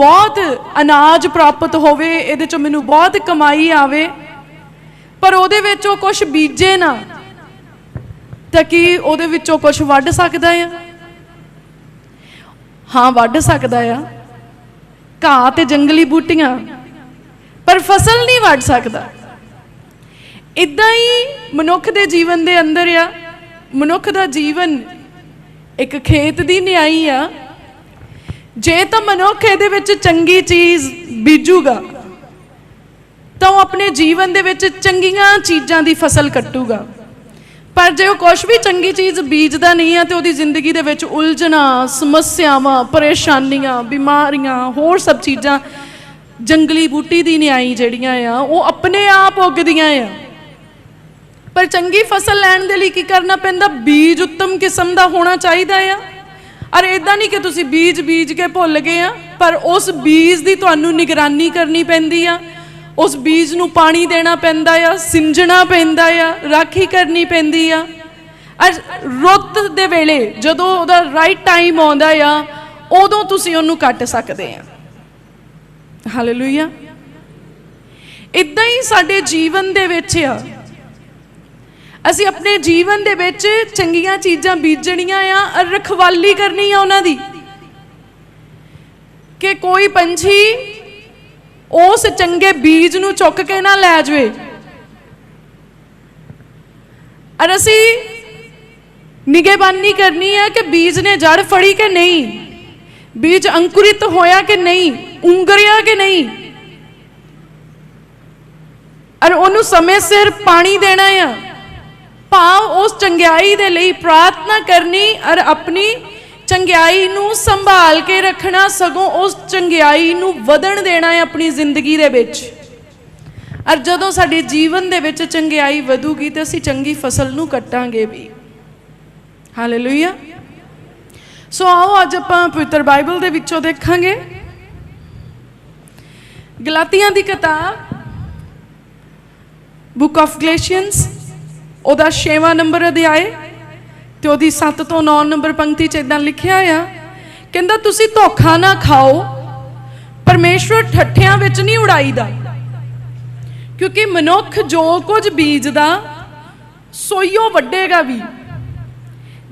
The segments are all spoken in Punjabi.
ਬਹੁਤ ਅਨਾਜ ਪ੍ਰਾਪਤ ਹੋਵੇ, ਇਹਦੇ ਚੋਂ ਮੈਨੂੰ ਬਹੁਤ ਕਮਾਈ ਆਵੇ। ਪਰ ਉਹਦੇ ਵਿੱਚ ਉਹ ਕੁਝ ਬੀਜੇ ਨਾ, ਤਾਂ ਕੀ ਉਹਦੇ ਵਿੱਚੋਂ ਕੁਝ ਵੱਢ ਸਕਦਾ ਆ? ਹਾਂ, ਵੱਢ ਸਕਦਾ ਆ। ਘਾਹ ਤੇ ਜੰਗਲੀ ਬੂਟੀਆਂ, ਪਰ ਫਸਲ ਨਹੀਂ ਵੱਢ ਸਕਦਾ। ਇਦਾਂ ਹੀ ਮਨੁੱਖ ਦੇ ਜੀਵਨ ਦੇ ਅੰਦਰ ਆ। ਮਨੁੱਖ ਦਾ ਜੀਵਨ ਇੱਕ ਖੇਤ ਦੀ ਨਿਆਈ ਆ। ਜੇ ਤਾਂ ਮਨੁੱਖ ਇਹਦੇ ਵਿੱਚ ਚੰਗੀ ਚੀਜ਼ ਬੀਜੂਗਾ, ਤਾਂ ਉਹ ਆਪਣੇ ਜੀਵਨ ਦੇ ਵਿੱਚ ਚੰਗੀਆਂ ਚੀਜ਼ਾਂ ਦੀ ਫਸਲ ਕੱਟੂਗਾ। ਪਰ ਜੇ ਉਹ ਕੁਝ ਵੀ ਚੰਗੀ ਚੀਜ਼ ਬੀਜਦਾ ਨਹੀਂ ਆ, ਤੇ ਉਹਦੀ ਜ਼ਿੰਦਗੀ ਦੇ ਵਿੱਚ ਉਲਝਣਾ, ਸਮੱਸਿਆਵਾਂ, ਪਰੇਸ਼ਾਨੀਆਂ, ਬਿਮਾਰੀਆਂ, ਹੋਰ ਸਭ ਚੀਜ਼ਾਂ ਜੰਗਲੀ ਬੂਟੀ ਦੀ ਨਿਆਈ ਜਿਹੜੀਆਂ ਆ, ਉਹ ਆਪਣੇ ਆਪ ਉੱਗਦੀਆਂ ਆ। ਪਰ ਚੰਗੀ ਫਸਲ ਲੈਣ ਦੇ ਲਈ ਕੀ ਕਰਨਾ ਪੈਂਦਾ? ਬੀਜ ਉੱਤਮ ਕਿਸਮ ਦਾ ਹੋਣਾ ਚਾਹੀਦਾ ਆ। ਅਰ ਇਦਾਂ ਨਹੀਂ ਕਿ ਤੁਸੀਂ ਬੀਜ ਬੀਜ ਕੇ ਭੁੱਲ ਗਏ ਆ, ਪਰ ਉਸ ਬੀਜ ਦੀ ਤੁਹਾਨੂੰ ਨਿਗਰਾਨੀ ਕਰਨੀ ਪੈਂਦੀ ਆ। ਉਸ ਬੀਜ ਨੂੰ ਪਾਣੀ ਦੇਣਾ ਪੈਂਦਾ ਆ, ਸਿੰਜਣਾ ਪੈਂਦਾ ਆ, ਰਾਖੀ ਕਰਨੀ ਪੈਂਦੀ ਆ। ਅਰ ਰੁੱਤ ਦੇ ਵੇਲੇ ਜਦੋਂ ਉਹਦਾ ਰਾਈਟ ਟਾਈਮ ਆਉਂਦਾ ਆ, ਉਦੋਂ ਤੁਸੀਂ ਉਹਨੂੰ ਕੱਟ ਸਕਦੇ ਆ। ਹਾਲੇਲੂਇਆ ਇਦਾਂ ਹੀ ਸਾਡੇ ਜੀਵਨ ਦੇ ਵਿੱਚ ਆ ਅਸੀਂ ਆਪਣੇ ਜੀਵਨ ਦੇ ਵਿੱਚ ਚੰਗੀਆਂ ਚੀਜ਼ਾਂ ਬੀਜਣੀਆਂ ਆ ਔਰ ਰਖਵਾਲੀ ਕਰਨੀ ਆ ਉਹਨਾਂ ਦੀ। ਕਿ ਕੋਈ ਪੰਛੀ ਉਸ ਚੰਗੇ ਬੀਜ ਨੂੰ ਚੁੱਕ ਕੇ ਨਾ ਲੈ ਜਾਵੇ। ਔਰ ਅਸੀਂ ਨਿਗਹਿਬਾਨੀ ਕਰਨੀ ਹੈ ਕਿ ਬੀਜ ਨੇ ਜੜ ਫੜੀ ਕਿ ਨਹੀਂ? ਬੀਜ ਅੰਕੁਰਿਤ ਹੋਇਆ ਕਿ ਨਹੀਂ? ਉਂਗਰਿਆ ਕਿ ਨਹੀਂ? ਔਰ ਉਹਨੂੰ ਸਮੇਂ ਸਿਰ ਪਾਣੀ ਦੇਣਾ ਆ। ਭਾਵ ਉਸ ਚੰਗਿਆਈ ਦੇ ਲਈ ਪ੍ਰਾਰਥਨਾ ਕਰਨੀ ਔਰ ਆਪਣੀ ਚੰਗਿਆਈ ਨੂੰ ਸੰਭਾਲ ਕੇ ਰੱਖਣਾ ਸਗੋਂ ਉਸ ਚੰਗਿਆਈ ਨੂੰ ਵਧਣ ਦੇਣਾ ਹੈ ਆਪਣੀ ਜ਼ਿੰਦਗੀ ਦੇ ਵਿੱਚ। ਔਰ ਜਦੋਂ ਸਾਡੇ ਜੀਵਨ ਦੇ ਵਿੱਚ ਚੰਗਿਆਈ ਵਧੂਗੀ ਤੇ ਅਸੀਂ ਚੰਗੀ ਫਸਲ ਨੂੰ ਕੱਟਾਂਗੇ ਵੀ। ਹਾਲੇਲੂਇਆ ਸੋ ਆਓ ਅੱਜ ਆਪਾਂ ਪਵਿੱਤਰ ਬਾਈਬਲ ਦੇ ਵਿੱਚੋਂ ਦੇਖਾਂਗੇ। ਗਲਾਤੀਆਂ ਦੀ ਕਿਤਾਬ, ਬੁੱਕ ਆਫ ਗਲੇਸ਼ੀਅਨਸ। ਉਹਦਾ 6ਵਾਂ ਨੰਬਰ ਅਧਿਆਏ ਤੇ ਉਹਦੀ 7 ਤੋਂ 9 ਨੰਬਰ ਪੰਕਤੀ ਚ ਇਦਾਂ ਲਿਖਿਆ ਆ, ਕਹਿੰਦਾ, ਤੁਸੀਂ ਧੋਖਾ ਨਾ ਖਾਓ, ਪਰਮੇਸ਼ਵਰ ਠੱਠਿਆਂ ਵਿੱਚ ਨਹੀਂ ਉਡਾਈਦਾ, ਕਿਉਂਕਿ ਮਨੁੱਖ ਜੋ ਕੁਝ ਬੀਜਦਾ, ਸੋਈਓ ਵੱਡੇਗਾ ਵੀ।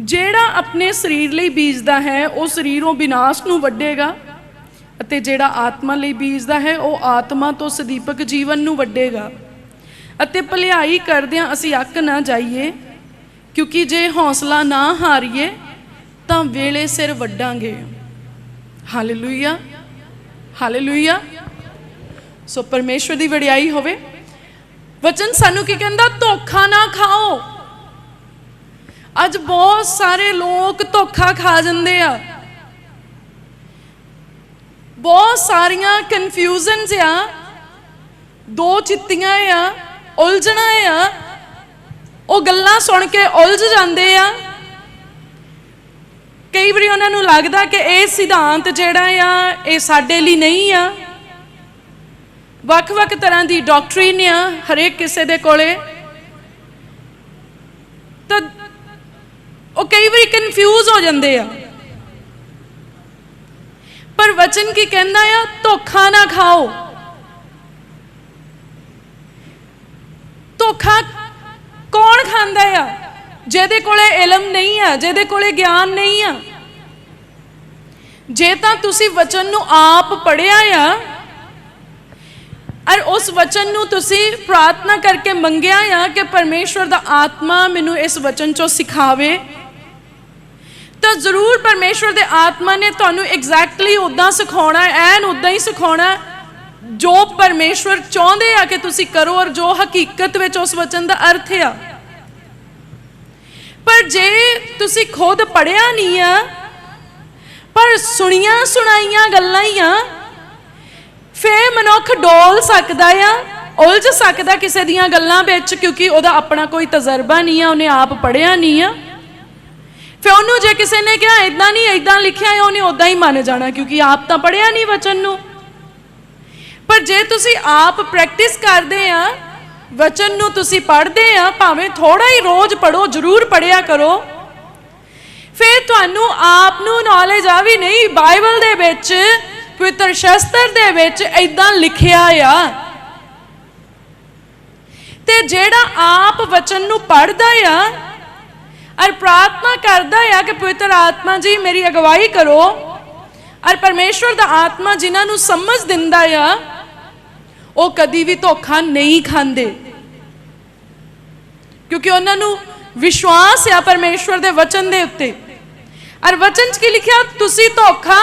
ਜਿਹੜਾ ਆਪਣੇ ਸਰੀਰ ਲਈ ਬੀਜਦਾ ਹੈ, ਉਹ ਸਰੀਰੋਂ ਵਿਨਾਸ਼ ਨੂੰ ਵੱਡੇਗਾ ਅਤੇ ਜਿਹੜਾ ਆਤਮਾ ਲਈ ਬੀਜਦਾ ਹੈ, ਉਹ ਆਤਮਾ ਤੋਂ ਸਦੀਪਕ ਜੀਵਨ ਨੂੰ ਵੱਡੇਗਾ। ਅਤੇ ਭਲਾਈ ਕਰਦਿਆਂ ਅਸੀਂ ਅੱਕ ਨਾ ਜਾਈਏ, ਕਿਉਂਕਿ ਜੇ ਹੌਸਲਾ ਨਾ ਹਾਰੀਏ, ਤਾਂ ਵੇਲੇ ਸਿਰ ਵੱਡਾਂਗੇ। ਹਾਲੇਲੂਇਆ ਹਾਲੇਲੂਇਆ ਸੋ ਪਰਮੇਸ਼ਵਰ ਦੀ ਵਡਿਆਈ ਹੋਵੇ। ਵਚਨ ਸਾਨੂੰ ਕੀ ਕਹਿੰਦਾ? ਧੋਖਾ ਨਾ ਖਾਓ। ਅੱਜ ਬਹੁਤ ਸਾਰੇ ਲੋਕ ਧੋਖਾ ਖਾ ਜਾਂਦੇ ਆ। ਬਹੁਤ ਸਾਰੀਆਂ ਕਨਫਿਊਜ਼ਨਸ ਆ। ਦੋ ਚਿੱਤੀਆਂ ਆ। ਉਲਝਣਾ ਆ। ਉਹ ਗੱਲਾਂ ਸੁਣ ਕੇ ਉਲਝ ਜਾਂਦੇ ਆ। ਕਈ ਵਾਰੀ ਉਹਨਾਂ ਨੂੰ ਲੱਗਦਾ ਕਿ ਇਹ ਸਿਧਾਂਤ ਜਿਹੜਾ ਆ, ਇਹ ਸਾਡੇ ਲਈ ਨਹੀਂ ਆ। ਵੱਖ-ਵੱਖ ਤਰ੍ਹਾਂ ਦੀ ਡਾਕਟਰੀਨ ਆ, ਹਰੇਕ ਕਿਸੇ ਦੇ ਕੋਲੇ। ਤਾਂ ਉਹ ਕਈ ਵਾਰੀ ਕਨਫਿਊਜ਼ ਹੋ ਜਾਂਦੇ ਆ। ਪਰ ਵਚਨ ਕੀ ਕਹਿੰਦਾ ਆ? ਧੋਖਾ ਨਾ ਖਾਓ। ਧੋਖਾ ਕੌਣ ਖਾਂਦਾ ਆ? ਜਿਹਦੇ ਕੋਲੇ ਇਲਮ ਨਹੀਂ ਆ, ਜਿਹਦੇ ਕੋਲੇ ਗਿਆਨ ਨਹੀਂ ਆ। ਜੇ ਤਾਂ ਤੁਸੀਂ ਵਚਨ ਨੂੰ ਆਪ ਪੜਿਆ ਆ ਔਰ ਉਸ ਵਚਨ ਨੂੰ ਤੁਸੀਂ ਪ੍ਰਾਰਥਨਾ ਕਰਕੇ ਮੰਗਿਆ ਆ ਕਿ ਪਰਮੇਸ਼ਵਰ ਦਾ ਆਤਮਾ ਮੈਨੂੰ ਇਸ ਵਚਨ ਚੋਂ ਸਿਖਾਵੇ, ਤਾਂ ਜ਼ਰੂਰ ਪਰਮੇਸ਼ਵਰ ਦੇ ਆਤਮਾ ਨੇ ਤੁਹਾਨੂੰ ਐਗਜ਼ੈਕਟਲੀ ਉਦਾਂ ਸਿਖਾਉਣਾ, ਐਨ ਉਦਾਂ ਹੀ ਸਿਖਾਉਣਾ ਜੋ ਪਰਮੇਸ਼ਵਰ ਚਾਹੁੰਦੇ ਆ ਕਿ ਤੁਸੀਂ ਕਰੋ ਔਰ ਜੋ ਹਕੀਕਤ ਵਿੱਚ ਉਸ ਵਚਨ ਦਾ ਅਰਥ ਆ। ਪਰ ਜੇ ਤੁਸੀਂ ਖੁਦ ਪੜਿਆ ਨਹੀਂ ਆ, ਪਰ ਸੁਣੀਆਂ ਸੁਣਾਈਆਂ ਗੱਲਾਂ ਹੀ ਆ, ਫੇਰ ਮਨੁੱਖ ਡੋਲ ਸਕਦਾ ਆ, ਉਲਝ ਸਕਦਾ ਕਿਸੇ ਦੀਆਂ ਗੱਲਾਂ ਵਿੱਚ ਕਿਉਂਕਿ ਉਹਦਾ ਆਪਣਾ ਕੋਈ ਤਜਰਬਾ ਨਹੀਂ ਆ, ਉਹਨੇ ਆਪ ਪੜਿਆ ਨਹੀਂ ਆ। ਫਿਰ ਉਹਨੂੰ ਜੇ ਕਿਸੇ ਨੇ ਕਿਹਾ ਇਦਾਂ ਨਹੀਂ ਇਦਾਂ ਲਿਖਿਆ ਹੈ, ਉਹਨੇ ਉਦਾਂ ਹੀ ਮੰਨ ਜਾਣਾ ਕਿਉਂਕਿ ਆਪ ਤਾਂ ਪੜਿਆ ਨਹੀਂ ਵਚਨ ਨੂੰ। ਪਰ ਜੇ ਤੁਸੀਂ ਆਪ ਪ੍ਰੈਕਟਿਸ ਕਰਦੇ ਆ, ਵਚਨ ਨੂੰ ਤੁਸੀਂ ਪੜ੍ਹਦੇ ਆ, ਭਾਵੇਂ ਥੋੜਾ ਹੀ ਰੋਜ਼ ਪੜੋ ਜ਼ਰੂਰ ਪੜਿਆ ਕਰੋ, ਫਿਰ ਤੁਹਾਨੂੰ ਆਪ ਨੂੰ ਨੌਲੇਜ ਆ ਵੀ ਨਹੀਂ ਬਾਈਬਲ ਦੇ ਵਿੱਚ, ਪਵਿੱਤਰ ਸ਼ਸਤਰ ਦੇ ਵਿੱਚ ਇਦਾਂ ਲਿਖਿਆ ਆ। ਤੇ ਜਿਹੜਾ ਆਪ ਵਚਨ ਨੂੰ ਪੜ੍ਹਦਾ ਆ ਔਰ ਪ੍ਰਾਰਥਨਾ ਕਰਦਾ ਆ ਕਿ ਪਵਿੱਤਰ ਆਤਮਾ ਜੀ, ਮੇਰੀ ਅਗਵਾਈ ਕਰੋ, ਔਰ ਪਰਮੇਸ਼ਵਰ ਦਾ ਆਤਮਾ ਜਿਨ੍ਹਾਂ ਨੂੰ ਸਮਝ ਦਿੰਦਾ ਆ ਉਹ ਕਦੀ ਵੀ ਧੋਖਾ ਨਹੀਂ ਖਾਂਦੇ। ਕਿਉਂਕਿ ਉਹਨਾਂ ਨੂੰ ਵਿਸ਼ਵਾਸ ਆ ਪਰਮੇਸ਼ਵਰ ਦੇ ਵਚਨ ਦੇ ਉੱਤੇ। ਔਰ ਵਚਨ 'ਚ ਕੀ ਲਿਖਿਆ? ਤੁਸੀਂ ਧੋਖਾ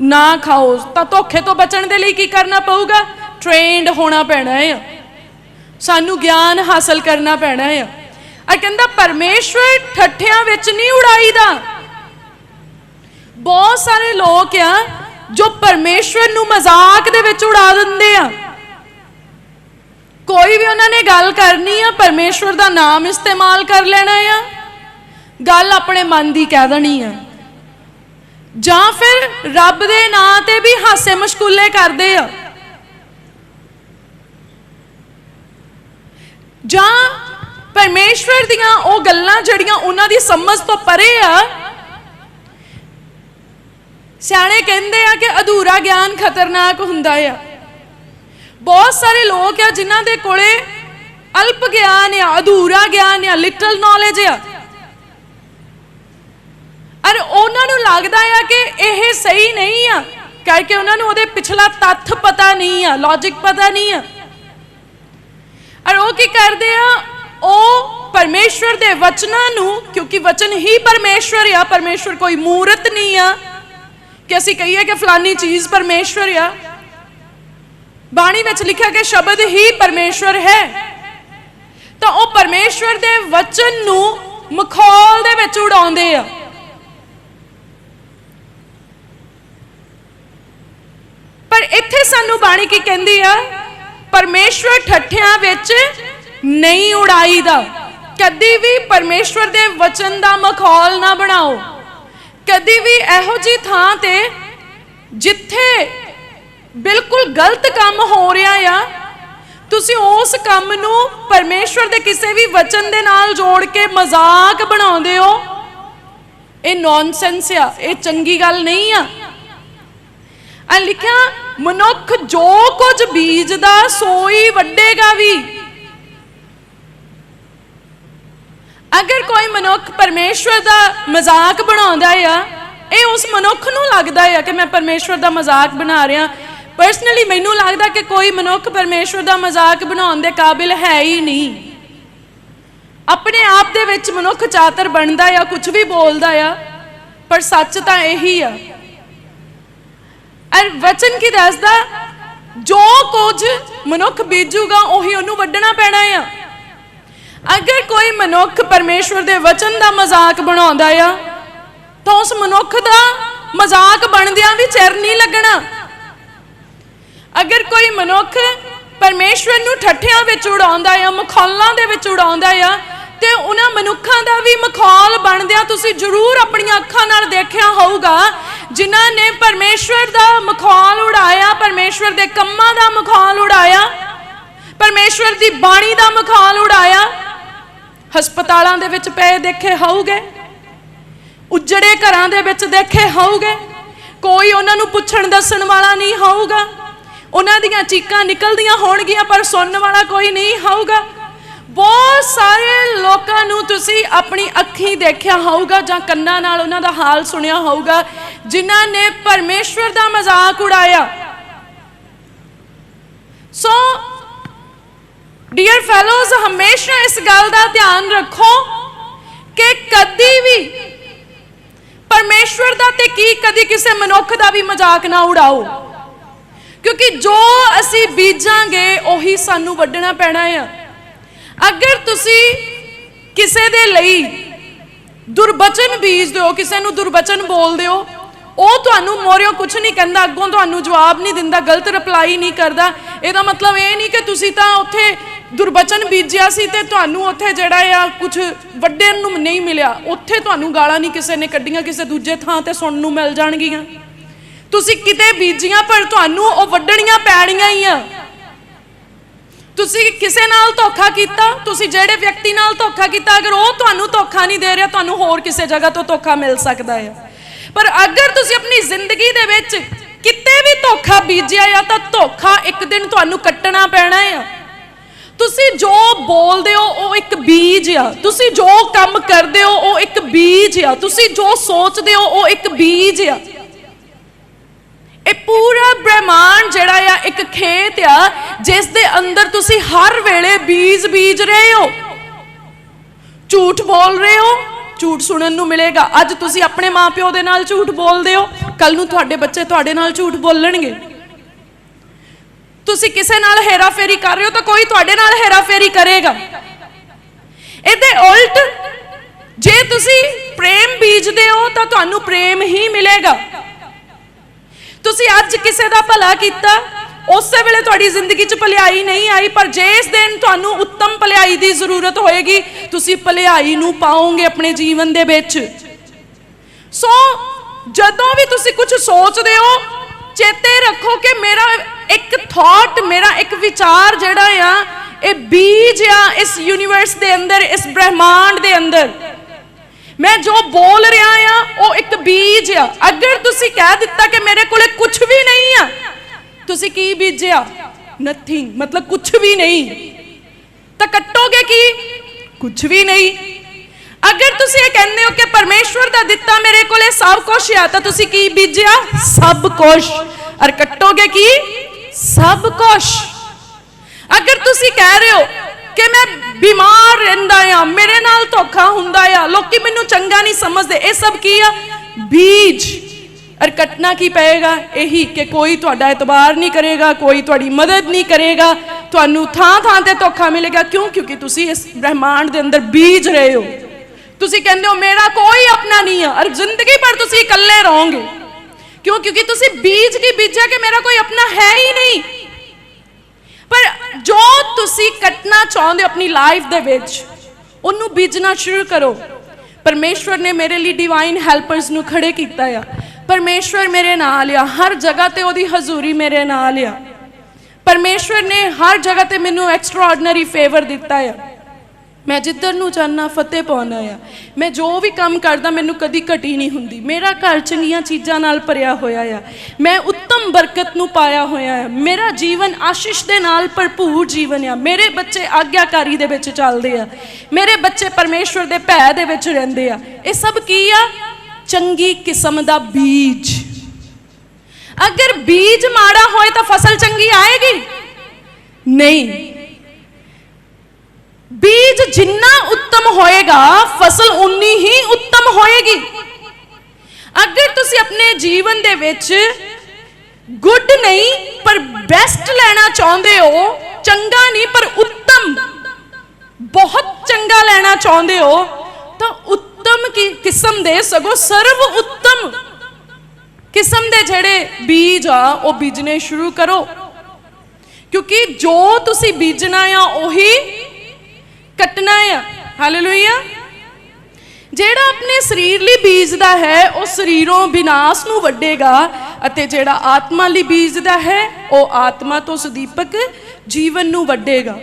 ਨਾ ਖਾਓ। ਤਾਂ ਧੋਖੇ ਤੋਂ ਬਚਣ ਦੇ ਲਈ ਕੀ ਕਰਨਾ ਪਊਗਾ? ਟ੍ਰੇਨਡ ਹੋਣਾ ਪੈਣਾ ਹੈ ਸਾਨੂੰ ਗਿਆਨ ਹਾਸਲ ਕਰਨਾ ਪੈਣਾ ਹੈ ਆ ਕਹਿੰਦਾ, ਪਰਮੇਸ਼ਵਰ ਠੱਠਿਆਂ ਵਿੱਚ ਨਹੀਂ ਉਡਾਈਦਾ। ਬਹੁਤ ਸਾਰੇ ਲੋਕ ਆ ਜੋ ਪਰਮੇਸ਼ਵਰ ਨੂੰ ਮਜ਼ਾਕ ਦੇ ਵਿੱਚ ਉਡਾ ਦਿੰਦੇ ਆ। ਕੋਈ ਵੀ ਉਹਨਾਂ ਨੇ ਗੱਲ ਕਰਨੀ ਆ, ਪਰਮੇਸ਼ਵਰ ਦਾ ਨਾਮ ਇਸਤੇਮਾਲ ਕਰ ਲੈਣਾ ਆ। ਗੱਲ ਆਪਣੇ ਮਨ ਦੀ ਕਹਿ ਦੇਣੀ ਆ। ਜਾਂ ਫਿਰ ਰੱਬ ਦੇ ਨਾਂ ਤੇ ਵੀ ਹਾਸੇ ਮਸ਼ਕੂਲੇ ਕਰਦੇ ਆ। ਜਾਂ ਪਰਮੇਸ਼ਵਰ ਦੀਆਂ ਉਹ ਗੱਲਾਂ ਜਿਹੜੀਆਂ ਉਹਨਾਂ ਦੀ ਸਮਝ ਤੋਂ ਪਰੇ ਆ ਸਿਆਣੇ ਕਹਿੰਦੇ ਆ ਕਿ ਅਧੂਰਾ ਗਿਆਨ ਖਤਰਨਾਕ ਹੁੰਦਾ ਆ। ਬਹੁਤ ਸਾਰੇ ਲੋਕ ਆ ਜਿਨ੍ਹਾਂ ਦੇ ਕੋਲੇ ਅਲਪ ਗਿਆਨ ਆ, ਅਧੂਰਾ ਗਿਆਨ ਆ, ਲਿਟਲ ਨੌਲੇਜ ਆ। ਅਰ ਉਹਨਾਂ ਨੂੰ ਲੱਗਦਾ ਆ ਕਿ ਇਹ ਸਹੀ ਨਹੀਂ ਆ। ਕਰਕੇ ਉਹਨਾਂ ਨੂੰ ਉਹਦੇ ਪਿਛਲਾ ਤੱਥ ਪਤਾ ਨਹੀਂ ਆ ਲੌਜੀਕ ਪਤਾ ਨਹੀਂ ਆ। ਅਰ ਉਹ ਕੀ ਕਰਦੇ ਆ? ਉਹ ਪਰਮੇਸ਼ਵਰ ਦੇ ਵਚਨਾਂ ਨੂੰ, ਕਿਉਂਕਿ ਵਚਨ ਹੀ ਪਰਮੇਸ਼ਵਰ ਆ, ਪਰਮੇਸ਼ਵਰ ਕੋਈ ਮੂਰਤ ਨਹੀਂ ਆ। ਕਿ ਅਸੀਂ ਕਹੀਏ ਕਿ ਫਲਾਨੀ ਚੀਜ਼ ਪਰਮੇਸ਼ਵਰ ਆ। ਬਾਣੀ ਵਿੱਚ ਲਿਖਿਆ ਕਿ ਸ਼ਬਦ ਹੀ ਪਰਮੇਸ਼ਵਰ ਹੈ। ਤਾਂ ਉਹ ਪਰਮੇਸ਼ਵਰ ਦੇ ਵਚਨ ਨੂੰ ਮਖੌਲ ਦੇ ਵਿੱਚ ਉਡਾਉਂਦੇ ਆ। ਪਰ ਇੱਥੇ ਸਾਨੂੰ ਬਾਣੀ ਕੀ ਕਹਿੰਦੀ ਆ? ਪਰਮੇਸ਼ਵਰ ਠੱਠਿਆਂ ਵਿੱਚ ਨਹੀਂ ਉਡਾਈਦਾ। ਕਦੀ ਵੀ ਪਰਮੇਸ਼ਵਰ ਦੇ ਵਚਨ ਦਾ ਮਖੌਲ ਨਾ ਬਣਾਓ। ਕਦੀ ਵੀ ਇਹੋ ਜੀ ਥਾਂ ਤੇ ਜਿੱਥੇ ਬਿਲਕੁਲ ਗਲਤ ਕੰਮ ਹੋ ਰਿਹਾ ਆ, ਤੁਸੀਂ ਉਸ ਕੰਮ ਨੂੰ ਪਰਮੇਸ਼ਵਰ ਦੇ ਕਿਸੇ ਵੀ ਵਚਨ ਦੇ ਨਾਲ ਜੋੜ ਕੇ ਮਜ਼ਾਕ ਬਣਾਉਂਦੇ ਹੋ। ਇਹ ਨੌਨਸੈਂਸ ਆ, ਇਹ ਚੰਗੀ ਗੱਲ ਨਹੀਂ ਆ। ਆ ਲਿਖਿਆ, ਮਨੁੱਖ ਜੋ ਕੁਝ ਬੀਜਦਾ, ਸੋਈ ਵੱਡੇਗਾ ਵੀ। ਅਗਰ ਕੋਈ ਮਨੁੱਖ ਪਰਮੇਸ਼ਵਰ ਦਾ ਮਜ਼ਾਕ ਬਣਾਉਂਦਾ ਆ, ਇਹ ਉਸ ਮਨੁੱਖ ਨੂੰ ਲੱਗਦਾ ਆ ਕਿ ਮੈਂ ਪਰਮੇਸ਼ਵਰ ਦਾ ਮਜ਼ਾਕ ਬਣਾ ਰਿਹਾ। ਪਰਸਨਲੀ ਮੈਨੂੰ ਲੱਗਦਾ ਕਿ ਕੋਈ ਮਨੁੱਖ ਪਰਮੇਸ਼ਵਰ ਦਾ ਮਜ਼ਾਕ ਬਣਾਉਣ ਦੇ ਕਾਬਿਲ ਹੈ ਹੀ ਨਹੀਂ। ਆਪਣੇ ਆਪ ਦੇ ਵਿੱਚ ਮਨੁੱਖ ਚਾਤਰ ਬਣਦਾ ਆ ਕੁਝ ਵੀ ਬੋਲਦਾ ਆ, ਪਰ ਸੱਚ ਤਾਂ ਇਹੀ ਆ। ਅਰ ਵਚਨ ਕੀ ਦੱਸਦਾ? ਜੋ ਕੁਝ ਮਨੁੱਖ ਬੀਜੂਗਾ, ਉਹੀ ਉਹਨੂੰ ਵੱਢਣਾ ਪੈਣਾ ਆ। ਅਗਰ ਕੋਈ ਮਨੁੱਖ ਪਰਮੇਸ਼ਵਰ ਦੇ ਵਚਨ ਦਾ ਮਜ਼ਾਕ ਬਣਾਉਂਦਾ ਆ, ਤਾਂ ਉਸ ਮਨੁੱਖ ਦਾ ਮਜ਼ਾਕ ਬਣਦਿਆਂ ਵੀ ਚਿਰ ਨਹੀਂ ਲੱਗਣਾ। ਅਗਰ ਕੋਈ ਮਨੁੱਖ ਪਰਮੇਸ਼ਵਰ ਨੂੰ ਠੱਠਿਆਂ ਵਿੱਚ ਉਡਾਉਂਦਾ ਆ, ਮਖੌਲਾਂ ਦੇ ਵਿੱਚ ਉਡਾਉਂਦਾ ਆ, ਤੇ ਉਹਨਾਂ ਮਨੁੱਖਾਂ ਦਾ ਵੀ ਮਖੌਲ ਬਣਦਿਆਂ ਤੁਸੀਂ ਜ਼ਰੂਰ ਆਪਣੀਆਂ ਅੱਖਾਂ ਨਾਲ ਦੇਖਿਆ ਹੋਊਗਾ, ਜਿਨ੍ਹਾਂ ਨੇ ਪਰਮੇਸ਼ਵਰ ਦਾ ਮਖੌਲ ਉਡਾਇਆ, ਪਰਮੇਸ਼ਵਰ ਦੇ ਕੰਮਾਂ ਦਾ ਮਖੌਲ ਉਡਾਇਆ, ਪਰਮੇਸ਼ਵਰ ਦੀ ਬਾਣੀ ਦਾ ਮਖੌਲ ਉਡਾਇਆ। ਹਸਪਤਾਲਾਂ ਦੇ ਵਿੱਚ ਪਏ ਦੇਖੇ ਹੋਊਗੇ, ਉਜੜੇ ਘਰਾਂ ਦੇ ਵਿੱਚ ਦੇਖੇ ਹੋਊਗੇ, ਕੋਈ ਉਹਨਾਂ ਨੂੰ ਪੁੱਛਣ ਦੱਸਣ ਵਾਲਾ ਨਹੀਂ ਹੋਊਗਾ, ਉਹਨਾਂ ਦੀਆਂ ਚੀਕਾਂ ਨਿਕਲਦੀਆਂ ਹੋਣਗੀਆਂ, ਪਰ ਸੁਣਨ ਵਾਲਾ ਕੋਈ ਨਹੀਂ ਹੋਊਗਾ। ਬਹੁਤ ਸਾਰੇ ਲੋਕਾਂ ਨੂੰ ਤੁਸੀਂ ਆਪਣੀ ਅੱਖੀਂ ਦੇਖਿਆ ਹੋਊਗਾ ਜਾਂ ਕੰਨਾਂ ਨਾਲ ਉਹਨਾਂ ਦਾ ਹਾਲ ਸੁਣਿਆ ਹੋਊਗਾ, ਜਿਨ੍ਹਾਂ ਨੇ ਪਰਮੇਸ਼ਵਰ ਦਾ ਮਜ਼ਾਕ ਉਡਾਇਆ। ਸੋ ਡੀਅਰ ਫੈਲੋਜ਼ ਹਮੇਸ਼ਾ ਇਸ ਗੱਲ ਦਾ ਧਿਆਨ ਰੱਖੋ ਕਿ ਕਦੀ ਵੀ ਪਰਮੇਸ਼ਵਰ ਦਾ ਤੇ ਕੀ ਕਦੀ ਕਿਸੇ ਮਨੁੱਖ ਦਾ ਵੀ ਮਜ਼ਾਕ ਨਾ ਉਡਾਓ ਕਿਉਂਕਿ ਜੋ ਅਸੀਂ ਬੀਜਾਂਗੇ ਉਹੀ ਸਾਨੂੰ ਵੱਢਣਾ ਪੈਣਾ ਆ ਅਗਰ ਤੁਸੀਂ ਕਿਸੇ ਦੇ ਲਈ ਦੁਰਬਚਨ ਬੀਜਦੇ ਹੋ ਕਿਸੇ ਨੂੰ ਦੁਰਬਚਨ ਬੋਲਦੇ ਹੋ ਉਹ ਤੁਹਾਨੂੰ ਮੋਰਿਓ ਕੁਝ ਨਹੀਂ ਕਹਿੰਦਾ ਅੱਗੋਂ ਤੁਹਾਨੂੰ ਜਵਾਬ ਨਹੀਂ ਦਿੰਦਾ ਗਲਤ ਰਿਪਲਾਈ ਨਹੀਂ ਕਰਦਾ ਇਹਦਾ ਮਤਲਬ ਇਹ ਨਹੀਂ ਕਿ ਤੁਸੀਂ ਤਾਂ ਉੱਥੇ ਦੁਰਬਚਨ ਬੀਜਿਆ ਸੀ ਤੇ ਤੁਹਾਨੂੰ ਉੱਥੇ ਜਿਹੜਾ ਆ ਕੁਝ ਵੱਡੇ ਨੂੰ ਨਹੀਂ ਮਿਲਿਆ। ਉੱਥੇ ਤੁਹਾਨੂੰ ਗਾਲਾਂ ਨਹੀਂ ਕਿਸੇ ਨੇ ਕੱਢੀਆਂ, ਕਿਸੇ ਦੂਜੇ ਥਾਂ ਤੇ ਸੁਣਨ ਨੂੰ ਮਿਲ ਜਾਣਗੀਆਂ। ਤੁਸੀਂ ਕਿਤੇ ਬੀਜੀਆਂ, ਪਰ ਤੁਹਾਨੂੰ ਉਹ ਵੱਢਣੀਆਂ ਪੈਣੀਆਂ ਹੀ ਆ। ਤੁਸੀਂ ਕਿਸੇ ਨਾਲ ਧੋਖਾ ਕੀਤਾ, ਤੁਸੀਂ ਜਿਹੜੇ ਵਿਅਕਤੀ ਨਾਲ ਧੋਖਾ ਕੀਤਾ, ਅਗਰ ਉਹ ਤੁਹਾਨੂੰ ਧੋਖਾ ਨਹੀਂ ਦੇ ਰਿਹਾ, ਤੁਹਾਨੂੰ ਹੋਰ ਕਿਸੇ ਜਗ੍ਹਾ ਤੋਂ ਧੋਖਾ ਮਿਲ ਸਕਦਾ ਹੈ ਪਰ ਅਗਰ ਤੁਸੀਂ ਆਪਣੀ ਜ਼ਿੰਦਗੀ ਦੇ ਵਿੱਚ ਕਿਤੇ ਵੀ ਧੋਖਾ ਬੀਜਿਆ ਆ, ਤਾਂ ਧੋਖਾ ਇੱਕ ਦਿਨ ਤੁਹਾਨੂੰ ਕੱਟਣਾ ਪੈਣਾ ਆ। ਤੁਸੀਂ ਜੋ ਬੋਲਦੇ ਹੋ, ਉਹ ਇੱਕ ਬੀਜ ਆ। ਤੁਸੀਂ ਜੋ ਕੰਮ ਕਰਦੇ ਹੋ, ਉਹ ਇੱਕ ਬੀਜ ਆ। ਤੁਸੀਂ ਜੋ ਸੋਚਦੇ ਹੋ, ਉਹ ਇੱਕ ਬੀਜ ਆ। ਇਹ ਪੂਰਾ ਬ੍ਰਹਿਮੰਡ ਜਿਹੜਾ ਆ, ਇੱਕ ਖੇਤ ਆ, ਜਿਸ ਦੇ ਅੰਦਰ ਤੁਸੀਂ ਹਰ ਵੇਲੇ ਬੀਜ ਬੀਜ ਰਹੇ ਹੋ। ਝੂਠ ਬੋਲ ਰਹੇ ਹੋ, ਝੂਠ ਸੁਣਨ ਨੂੰ ਮਿਲੇਗਾ। ਅੱਜ ਤੁਸੀਂ ਆਪਣੇ ਮਾਪਿਓ ਦੇ ਨਾਲ ਝੂਠ ਬੋਲਦੇ ਹੋ ਕੱਲ ਨੂੰ ਤੁਹਾਡੇ ਬੱਚੇ ਤੁਹਾਡੇ ਨਾਲ ਝੂਠ ਬੋਲਣਗੇ। ਤੁਸੀਂ ਕਿਸੇ ਨਾਲ ਹੇਰਾਫੇਰੀ ਕਰ ਰਹੇ ਹੋ ਤਾਂ ਕੋਈ ਤੁਹਾਡੇ ਨਾਲ ਹੇਰਾਫੇਰੀ ਕਰੇਗਾ। ਇਹਦੇ ਉਲਟ ਜੇ ਤੁਸੀਂ ਪ੍ਰੇਮ ਬੀਜਦੇ ਹੋ ਤਾਂ ਤੁਹਾਨੂੰ ਪ੍ਰੇਮ ਹੀ ਮਿਲੇਗਾ। ਤੁਸੀਂ ਅੱਜ ਕਿਸੇ ਦਾ ਭਲਾ ਕੀਤਾ, ਉਸੇ ਵੇਲੇ ਤੁਹਾਡੀ ਜ਼ਿੰਦਗੀ 'ਚ ਭਲਾਈ ਨਹੀਂ ਆਈ, ਪਰ ਜੇ ਇਸ ਦਿਨ ਤੁਹਾਨੂੰ ਉੱਤਮ ਭਲਾਈ ਦੀ ਜ਼ਰੂਰਤ ਹੋਏਗੀ, ਤੁਸੀਂ ਭਲਾਈ ਨੂੰ ਪਾਓਗੇ ਆਪਣੇ ਜੀਵਨ ਦੇ ਵਿੱਚ। ਸੋ ਜਦੋਂ ਵੀ ਤੁਸੀਂ ਕੁਝ ਸੋਚਦੇ ਹੋ, ਚੇਤੇ ਰੱਖੋ ਕਿ ਮੇਰਾ ਇੱਕ ਥਾਟ ਮੇਰਾ ਇੱਕ ਵਿਚਾਰ ਜਿਹੜਾ ਆ, ਇਹ ਬੀਜ ਆ ਇਸ ਯੂਨੀਵਰਸ ਦੇ ਅੰਦਰ, ਇਸ ਬ੍ਰਹਿਮੰਡ ਦੇ ਅੰਦਰ। ਮੈਂ ਜੋ ਬੋਲ ਰਿਹਾ ਆ, ਉਹ ਇੱਕ ਬੀਜ ਆ। ਅਗਰ ਤੁਸੀਂ ਕਹਿ ਦਿੱਤਾ ਕਿ ਮੇਰੇ ਕੋਲੇ ਕੁਝ ਵੀ ਨਹੀਂ ਆ, ਤੁਸੀਂ ਕੀ ਬੀਜਿਆ? ਨਥਿੰਗ ਮਤਲਬ ਕੁਝ ਵੀ ਨਹੀਂ। ਤਾਂ ਕੱਟੋਗੇ ਕੀ? ਕੁਝ ਵੀ ਨਹੀਂ। ਅਗਰ ਤੁਸੀਂ ਇਹ ਕਹਿੰਦੇ ਹੋ ਕਿ ਪਰਮੇਸ਼ਵਰ ਦਾ ਦਿੱਤਾ ਮੇਰੇ ਕੋਲੇ ਸਭ ਕੁਝ ਆ, ਤਾਂ ਤੁਸੀਂ ਕੀ ਬੀਜਿਆ? ਸਭ ਕੁਝ ਔਰ ਕੱਟੋਗੇ ਕੀ? ਸਭ ਕੁਝ ਅਗਰ ਤੁਸੀਂ ਕਹਿ ਰਹੇ ਹੋ ਕਿ ਮੈਂ ਬਿਮਾਰ ਰਹਿੰਦਾ ਆ, ਮੇਰੇ ਨਾਲ ਧੋਖਾ ਹੁੰਦਾ ਆ, ਲੋਕੀ ਮੈਨੂੰ ਚੰਗਾ ਨਹੀਂ ਸਮਝਦੇ, ਇਹ ਸਭ ਕੀ ਆ? ਬੀਜ। ਔਰ ਕੱਟਣਾ ਕੀ ਪਏਗਾ? ਇਹੀ ਕਿ ਕੋਈ ਤੁਹਾਡਾ ਇਤਬਾਰ ਨਹੀਂ ਕਰੇਗਾ, ਕੋਈ ਤੁਹਾਡੀ ਮਦਦ ਨਹੀਂ ਕਰੇਗਾ, ਤੁਹਾਨੂੰ ਥਾਂ ਥਾਂ ਤੇ ਧੋਖਾ ਮਿਲੇਗਾ। ਕਿਉਂ? ਕਿਉਂਕਿ ਤੁਸੀਂ ਇਸ ਬ੍ਰਹਿਮੰਡ ਦੇ ਅੰਦਰ ਬੀਜ ਰਹੇ ਹੋ। ਤੁਸੀਂ ਕਹਿੰਦੇ ਹੋ, ਮੇਰਾ ਕੋਈ ਆਪਣਾ ਨਹੀਂ ਆ। ਔਰ ਜ਼ਿੰਦਗੀ ਭਰ ਤੁਸੀਂ ਇਕੱਲੇ ਰਹੋਗੇ। ਕਿਉਂ ਕਿਉਂਕਿ ਤੁਸੀਂ ਬੀਜ ਕੀ ਬੀਜਿਆ ਕਿ ਮੇਰਾ ਕੋਈ ਆਪਣਾ ਹੈ ਹੀ ਨਹੀਂ ਪਰ ਜੋ ਤੁਸੀਂ ਕੱਟਣਾ ਚਾਹੁੰਦੇ ਹੋ ਆਪਣੀ ਲਾਈਫ ਦੇ ਵਿੱਚ ਉਹਨੂੰ ਬੀਜਣਾ ਸ਼ੁਰੂ ਕਰੋ ਪਰਮੇਸ਼ਵਰ ਨੇ ਮੇਰੇ ਲਈ ਡਿਵਾਈਨ ਹੈਲਪਰਸ ਨੂੰ ਖੜੇ ਕੀਤਾ ਆ ਪਰਮੇਸ਼ਵਰ ਮੇਰੇ ਨਾਲ ਆ ਹਰ ਜਗ੍ਹਾ ਤੇ ਉਹਦੀ ਹਜ਼ੂਰੀ ਮੇਰੇ ਨਾਲ ਆ ਪਰਮੇਸ਼ਵਰ ਨੇ ਹਰ ਜਗ੍ਹਾ ਤੇ ਮੈਨੂੰ ਐਕਸਟਰਾਆਰਡਨਰੀ ਫੇਵਰ ਦਿੱਤਾ ਆ ਮੈਂ ਜਿੱਧਰ ਨੂੰ ਜਾਣਾ ਫਤਿਹ ਪਾਉਣਾ ਆ ਮੈਂ ਜੋ ਵੀ ਕੰਮ ਕਰਦਾ, ਮੈਨੂੰ ਕਦੀ ਘਟੀ ਨਹੀਂ ਹੁੰਦੀ। ਮੇਰਾ ਘਰ ਚੰਗੀਆਂ ਚੀਜ਼ਾਂ ਨਾਲ ਭਰਿਆ ਹੋਇਆ ਆ। ਮੈਂ ਉੱਤਮ ਬਰਕਤ ਨੂੰ ਪਾਇਆ ਹੋਇਆ ਆ। ਮੇਰਾ ਜੀਵਨ ਆਸ਼ੀਸ਼ ਦੇ ਨਾਲ ਭਰਪੂਰ ਜੀਵਨ ਆ। ਮੇਰੇ ਬੱਚੇ ਆਗਿਆਕਾਰੀ ਦੇ ਵਿੱਚ ਚੱਲਦੇ ਆ। ਮੇਰੇ ਬੱਚੇ ਪਰਮੇਸ਼ਵਰ ਦੇ ਭੈ ਦੇ ਵਿੱਚ ਰਹਿੰਦੇ ਆ। ਇਹ ਸਭ ਕੀ ਆ? ਚੰਗੀ ਕਿਸਮ ਦਾ ਬੀਜ। ਅਗਰ ਬੀਜ ਮਾੜਾ ਹੋਏ ਤਾਂ ਫਸਲ ਚੰਗੀ ਆਏਗੀ? ਨਹੀਂ। ਬੀਜ ਜਿੰਨਾ ਉੱਤਮ ਹੋਏਗਾ, ਫਸਲ ਉਨੀ ਹੀ ਉੱਤਮ ਹੋਏਗੀ। ਅਗਰ ਤੁਸੀਂ ਆਪਣੇ ਜੀਵਨ ਦੇ ਵਿੱਚ ਗੁੱਡ ਨਹੀਂ, ਪਰ ਬੈਸਟ ਲੈਣਾ ਚਾਹੁੰਦੇ ਹੋ, ਚੰਗਾ ਨਹੀਂ, ਪਰ ਉੱਤਮ, ਬਹੁਤ ਚੰਗਾ ਲੈਣਾ ਚਾਹੁੰਦੇ ਹੋ, ਤਾਂ ਉੱਤਮ ਕੀ, ਕਿਸਮ ਦੇ, ਸਗੋਂ ਸਰਵ ਉੱਤਮ ਕਿਸਮ ਦੇ ਜਿਹੜੇ ਬੀਜ ਆ, ਉਹ ਬੀਜਣੇ ਸ਼ੁਰੂ ਕਰੋ। ਕਿਉਂਕਿ ਜੋ ਤੁਸੀਂ ਬੀਜਣਾ ਆ, ਉਹੀ ਕੱਟਣਾ ਆ। ਹਾਲੇਲੂਇਆ ਜਿਹੜਾ ਆਪਣੇ ਸਰੀਰ ਲਈ ਬੀਜਦਾ ਹੈ, ਉਹ ਸਰੀਰੋਂ ਵਿਨਾਸ਼ ਨੂੰ ਵੱਢੇਗਾ ਅਤੇ ਜਿਹੜਾ ਆਤਮਾ ਲਈ ਬੀਜਦਾ ਹੈ, ਉਹ ਆਤਮਾ ਤੋਂ ਸੁਦੀਪਕ ਜੀਵਨ ਨੂੰ ਵੱਡੇਗਾ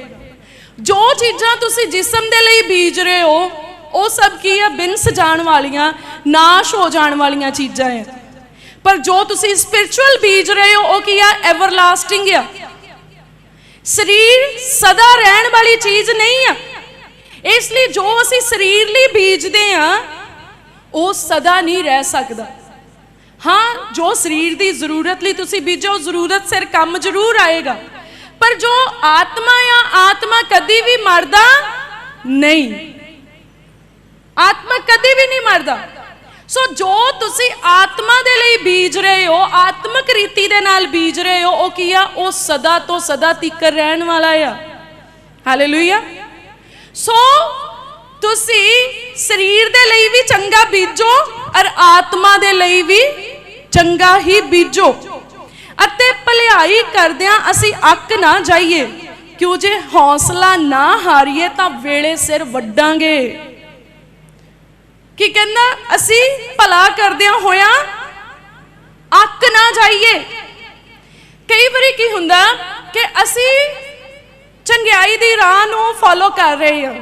ਜੋ ਚੀਜ਼ਾਂ ਤੁਸੀਂ ਜਿਸਮ ਦੇ ਲਈ ਬੀਜ ਰਹੇ ਹੋ, ਉਹ ਸਭ ਕੀ ਆ? ਬਿਨ ਸਜਾਣ ਵਾਲੀਆਂ, ਨਾਸ਼ ਹੋ ਜਾਣ ਵਾਲੀਆਂ ਚੀਜ਼ਾਂ ਹੈ ਪਰ ਜੋ ਤੁਸੀਂ ਸਪਿਰਚੁਅਲ ਬੀਜ ਰਹੇ ਹੋ, ਉਹ ਕੀ ਆ? ਐਵਰਲਾਸਟਿੰਗ ਆ। ਸਰੀਰ ਸਦਾ ਰਹਿਣ ਵਾਲੀ ਚੀਜ਼ ਨਹੀਂ ਆ। ਇਸ ਲਈ ਜੋ ਅਸੀਂ ਸਰੀਰ ਲਈ ਬੀਜਦੇ ਆ ਉਹ ਸਦਾ ਨਹੀਂ ਰਹਿ ਸਕਦਾ। ਹਾਂ, ਜੋ ਸਰੀਰ ਦੀ ਜ਼ਰੂਰਤ ਲਈ ਤੁਸੀਂ ਬੀਜੋ, ਜ਼ਰੂਰਤ ਸਿਰ ਕੰਮ ਜ਼ਰੂਰ ਆਏਗਾ। ਪਰ ਜੋ ਆਤਮਾ ਆ, ਆਤਮਾ ਕਦੀ ਵੀ ਮਰਦਾ ਨਹੀਂ। ਆਤਮਾ ਕਦੀ ਵੀ ਨਹੀਂ ਮਰਦਾ। ਸੋ ਜੋ ਤੁਸੀਂ ਆਤਮਾ ਦੇ ਲਈ ਬੀਜ ਰਹੇ ਹੋ, ਆਤਮਿਕ ਰੀਤੀ ਦੇ ਨਾਲ ਬੀਜ ਰਹੇ ਹੋ, ਉਹ ਕੀ ਆ? ਉਹ ਸਦਾ ਤੋਂ ਸਦਾ ਤੀਕਰ ਰਹਿਣ ਵਾਲਾ ਆ। ਹਾਲੇਲੂਇਆ ਸੋ ਤੁਸੀਂ ਸਰੀਰ ਦੇ ਲਈ ਵੀ ਚੰਗਾ ਬੀਜੋ ਔਰ ਆਤਮਾ ਦੇ ਲਈ ਵੀ ਚੰਗਾ ਹੀ ਬੀਜੋ। ਅਤੇ ਭਲਾਈ ਕਰਦਿਆਂ ਅਸੀਂ ਅੱਕ ਨਾ ਜਾਈਏ। ਕਿਉਂ ਜੇ ਹੌਸਲਾ ਨਾ ਹਾਰੀਏ ਤਾਂ ਵੇਲੇ ਸਿਰ ਵੱਡਾਂਗੇ। ਕੀ ਕਹਿੰਦਾ? ਅਸੀਂ ਭਲਾ ਕਰਦਿਆਂ ਹੋਇਆ ਅੱਕ ਨਾ ਜਾਈਏ। ਕਈ ਵਾਰੀ ਕੀ ਹੁੰਦਾ ਕਿ ਅਸੀਂ ਚੰਗਿਆਈ ਦੀ ਰਾਹ ਨੂੰ ਫੋਲੋ ਕਰ ਰਹੇ ਹਾਂ।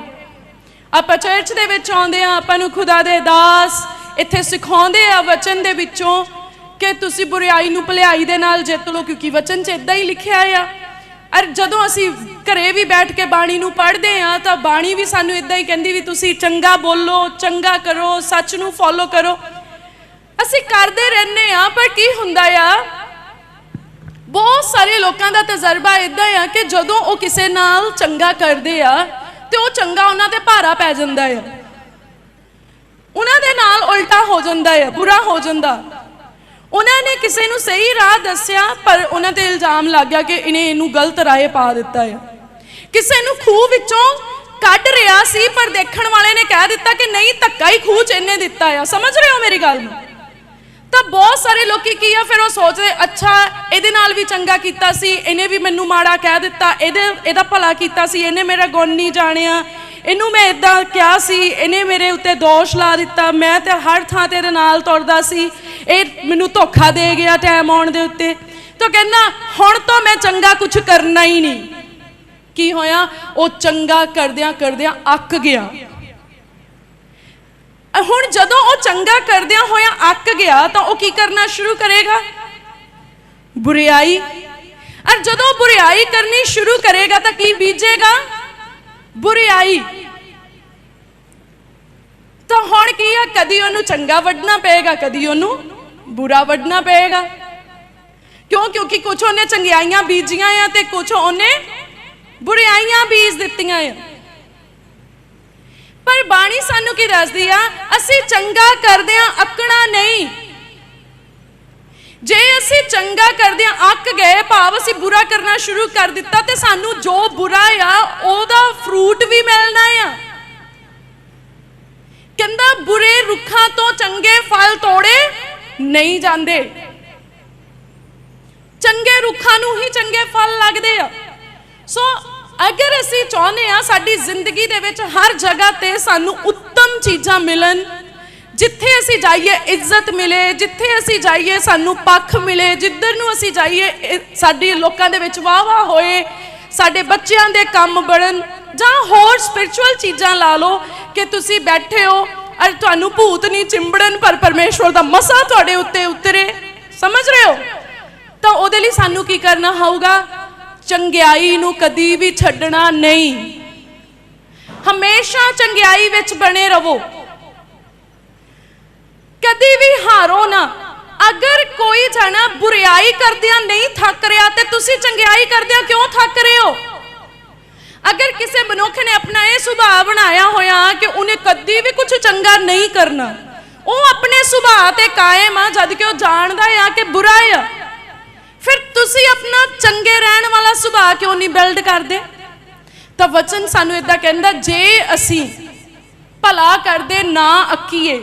ਆਪਾਂ ਚਰਚ ਦੇ ਵਿੱਚ ਆਉਂਦੇ ਆ ਆਪਾਂ ਨੂੰ ਖੁਦਾ ਦੇ ਦਾਸ ਇੱਥੇ ਸਿਖਾਉਂਦੇ ਆ ਵਚਨ ਦੇ ਵਿੱਚੋਂ ਕਿ ਤੁਸੀਂ ਬੁਰੀਆਈ ਨੂੰ ਭਲਾਈ ਦੇ ਨਾਲ ਜਿੱਤ ਲਓ, ਕਿਉਂਕਿ ਵਚਨ 'ਚ ਇਦਾਂ ਹੀ ਲਿਖਿਆ ਆ। ਅਰ ਜਦੋਂ ਅਸੀਂ ਘਰੇ ਵੀ ਬੈਠ ਕੇ ਬਾਣੀ ਨੂੰ ਪੜ੍ਹਦੇ ਆ ਤਾਂ ਬਾਣੀ ਵੀ ਸਾਨੂੰ ਇਦਾਂ ਹੀ ਕਹਿੰਦੀ ਵੀ ਤੁਸੀਂ ਚੰਗਾ ਬੋਲੋ, ਚੰਗਾ ਕਰੋ, ਸੱਚ ਨੂੰ ਫੋਲੋ ਕਰੋ। ਅਸੀਂ ਕਰਦੇ ਰਹਿੰਦੇ ਆ ਪਰ ਕੀ ਹੁੰਦਾ ਆ? ਬਹੁਤ ਸਾਰੇ ਲੋਕਾਂ ਦਾ ਤਜਰਬਾ ਇਦਾਂ ਆ ਕਿ ਜਦੋਂ ਉਹ ਕਿਸੇ ਨਾਲ ਚੰਗਾ ਕਰਦੇ ਆ, ਤੇ ਉਹ ਚੰਗਾ ਉਹਨਾਂ ਤੇ ਭਾਰਾ ਪੈ ਜਾਂਦਾ ਆ। ਉਹਨਾਂ ਦੇ ਨਾਲ ਉਲਟਾ ਹੋ ਜਾਂਦਾ ਆ, ਬੁਰਾ ਹੋ ਜਾਂਦਾ। ਉਹਨਾਂ ਨੇ ਕਿਸੇ ਨੂੰ ਸਹੀ ਰਾਹ ਦੱਸਿਆ, ਪਰ ਉਹਨਾਂ ਤੇ ਇਲਜ਼ਾਮ ਲੱਗ ਗਿਆ ਕਿ ਇਹਨੇ ਇਹਨੂੰ ਗਲਤ ਰਾਹੇ ਪਾ ਦਿੱਤਾ ਆ। ਕਿਸੇ ਨੂੰ ਖੂਹ ਵਿੱਚੋਂ ਕੱਢ ਰਿਹਾ ਸੀ, ਪਰ ਦੇਖਣ ਵਾਲੇ ਨੇ ਕਹਿ ਦਿੱਤਾ ਕਿ ਨਹੀਂ, ਧੱਕਾ ਹੀ ਖੂਹ ਚ ਇਹਨੇ ਦਿੱਤਾ ਆ। ਸਮਝ ਰਹੇ ਹੋ ਮੇਰੀ ਗੱਲ ਨੂੰ? ਤਾਂ ਬਹੁਤ ਸਾਰੇ ਲੋਕੀ ਕੀ ਆ, ਫਿਰ ਉਹ ਸੋਚਦੇ, ਅੱਛਾ, ਇਹਦੇ ਨਾਲ ਵੀ ਚੰਗਾ ਕੀਤਾ ਸੀ, ਇਹਨੇ ਵੀ ਮੈਨੂੰ ਮਾੜਾ ਕਹਿ ਦਿੱਤਾ, ਇਹਦੇ, ਇਹਦਾ ਭਲਾ ਕੀਤਾ ਸੀ, ਇਹਨੇ ਮੇਰਾ ਗੁਣ ਨਹੀਂ ਜਾਣਿਆ, ਇਹਨੂੰ ਮੈਂ ਇਦਾਂ ਕਿਹਾ ਸੀ, ਇਹਨੇ ਮੇਰੇ ਉੱਤੇ ਦੋਸ਼ ਲਾ ਦਿੱਤਾ, ਮੈਂ ਤੇ ਹਰ ਥਾਂ ਤੇ ਇਹਦੇ ਨਾਲ ਤੁਰਦਾ ਸੀ, ਇਹ ਮੈਨੂੰ ਧੋਖਾ ਦੇ ਗਿਆ ਟਾਈਮ ਆਉਣ ਦੇ ਉੱਤੇ। ਤਾਂ ਕਹਿੰਦਾ, ਹੁਣ ਤੋਂ ਮੈਂ ਚੰਗਾ ਕੁਝ ਕਰਨਾ ਹੀ ਨਹੀਂ। ਕੀ ਹੋਇਆ? ਉਹ ਚੰਗਾ ਕਰਦਿਆਂ ਕਰਦਿਆਂ ਅੱਕ ਗਿਆ। ਹੁਣ ਜਦੋਂ ਉਹ ਚੰਗਾ ਕਰਦਿਆਂ ਹੋਇਆ ਅੱਕ ਗਿਆ ਤਾਂ ਉਹ ਕੀ ਕਰਨਾ ਸ਼ੁਰੂ ਕਰੇਗਾ? ਬੁਰੀਆਈ ਔਰ ਜਦੋਂ ਬੁਰੀਆਈ ਕਰਨੀ ਸ਼ੁਰੂ ਕਰੇਗਾ ਤਾਂ ਕੀ ਬੀਜੇਗਾ? ਬੁਰੀਆਈ ਤਾਂ ਹੁਣ ਕੀ ਆ? ਕਦੀ ਉਹਨੂੰ ਚੰਗਾ ਵੱਢਣਾ ਪਏਗਾ, ਕਦੀ ਉਹਨੂੰ ਬੁਰਾ ਵੱਢਣਾ ਪਏਗਾ। ਕਿਉਂ? ਕਿਉਂਕਿ ਕੁਝ ਉਹਨੇ ਚੰਗਿਆਈਆਂ ਬੀਜੀਆਂ ਆ ਤੇ ਕੁਝ ਉਹਨੇ ਬੁਰੀਆਈਆਂ ਬੀਜ ਦਿੱਤੀਆਂ ਆ। ਪਰ ਬਾਣੀ ਸਾਨੂੰ ਕੀ ਦੱਸਦੀ ਆ? ਅਸੀਂ ਚੰਗਾ ਕਰਦਿਆਂ ਅੱਕਣਾ ਨਹੀਂ। ਜੇ ਅਸੀਂ ਚੰਗਾ ਕਰਦਿਆਂ ਅੱਕ ਗਏ, ਭਾਵ ਅਸੀਂ ਬੁਰਾ ਕਰਨਾ ਸ਼ੁਰੂ ਕਰ ਦਿੱਤਾ, ਤੇ ਸਾਨੂੰ ਜੋ ਬੁਰਾ ਆ, ਉਹਦਾ ਫਰੂਟ ਵੀ ਮਿਲਣਾ ਆ। ਕਹਿੰਦਾ, ਬੁਰੇ ਰੁੱਖਾਂ ਤੋਂ ਚੰਗੇ ਫਲ ਤੋੜੇ ਨਹੀਂ ਜਾਂਦੇ। ਚੰਗੇ ਰੁੱਖਾਂ ਨੂੰ ਹੀ ਚੰਗੇ ਫਲ ਲੱਗਦੇ ਆ। ਸੋ ਅਗਰ ਅਸੀਂ ਚਾਹੁੰਦੇ ਆ ਸਾਡੀ ਜ਼ਿੰਦਗੀ ਦੇ ਵਿੱਚ ਹਰ ਜਗ੍ਹਾ ਤੇ ਸਾਨੂੰ ਉੱਤਮ ਚੀਜ਼ਾਂ ਮਿਲਣ, ਜਿੱਥੇ ਅਸੀਂ ਜਾਈਏ ਇੱਜ਼ਤ ਮਿਲੇ, ਜਿੱਥੇ ਅਸੀਂ ਜਾਈਏ ਸਾਨੂੰ ਪੱਖ ਮਿਲੇ, ਜਿੱਧਰ ਨੂੰ ਅਸੀਂ ਜਾਈਏ, ਇਹ ਸਾਡੀ ਲੋਕਾਂ ਦੇ ਵਿੱਚ ਵਾਹ ਵਾਹ ਹੋਏ, ਸਾਡੇ ਬੱਚਿਆਂ ਦੇ ਕੰਮ ਬਣਨ, ਜਾਂ ਹੋਰ ਸਪਿਰਚੁਅਲ ਚੀਜ਼ਾਂ ਲਾ ਲਓ ਕਿ ਤੁਸੀਂ ਬੈਠੇ ਹੋ ਔਰ ਤੁਹਾਨੂੰ ਭੂਤ ਨਹੀਂ ਚਿੰਬੜਨ, ਪਰ ਪਰਮੇਸ਼ਵਰ ਦਾ ਮਸਾ ਤੁਹਾਡੇ ਉੱਤੇ ਉਤਰੇ। ਸਮਝ ਰਹੇ ਹੋ? ਤਾਂ ਉਹਦੇ ਲਈ ਸਾਨੂੰ ਕੀ ਕਰਨਾ ਹੋਊਗਾ? ਚੰਗਿਆਈ ਨੂੰ ਕਦੀ ਵੀ ਛੱਡਣਾ ਨਹੀਂ। ਹਮੇਸ਼ਾ ਚੰਗਿਆਈ ਵਿੱਚ ਬਣੇ ਰਹੋ। ਕਦੀ ਵੀ ਹਾਰੋ ਨਾ। ਅਗਰ ਕੋਈ ਜਣਾ ਬੁਰੀਾਈ ਕਰਦਿਆਂ ਨਹੀਂ ਥੱਕ ਰਿਹਾ ਤੇ ਤੁਸੀਂ ਚੰਗਿਆਈ ਕਰਦਿਆਂ ਕਿਉਂ ਥੱਕ ਰਹੇ ਹੋ? ਅਗਰ ਕਿਸੇ ਮਨੁੱਖ ਨੇ ਆਪਣਾ ਇਹ ਸੁਭਾਅ ਬਣਾਇਆ ਹੋਇਆ ਕਿ ਉਹਨੇ ਕਦੀ ਵੀ ਕੁਝ ਚੰਗਾ ਨਹੀਂ ਕਰਨਾ, ਉਹ ਆਪਣੇ ਸੁਭਾਅ ਤੇ ਕਾਇਮ ਆ ਜਦ ਕਿ ਉਹ ਜਾਣਦਾ ਆ ਕਿ ਬੁਰਾ ਆ। ਤੁਸੀਂ ਆਪਣਾ ਚੰਗੇ ਰਹਿਣ ਵਾਲਾ ਸੁਭਾਅ ਕਿਉਂ ਨਹੀਂ ਬਿਲਡ ਕਰਦੇ? ਤਾਂ ਵਚਨ ਸਾਨੂੰ ਇਦਾਂ ਕਹਿੰਦਾ, ਜੇ ਅਸੀਂ ਭਲਾ ਕਰਦੇ ਨਾ ਅੱਕੀਏ,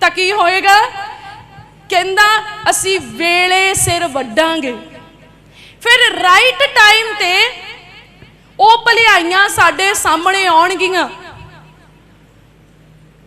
ਤਾਂ ਕੀ ਹੋਏਗਾ? ਕਹਿੰਦਾ, ਅਸੀਂ ਵੇਲੇ ਸਿਰ ਵੱਡਾਂਗੇ ਫਿਰ ਰਾਈਟ ਟਾਈਮ ਤੇ ਉਹ ਭਲਾਈਆਂ ਸਾਡੇ ਸਾਹਮਣੇ ਆਉਣਗੀਆਂ।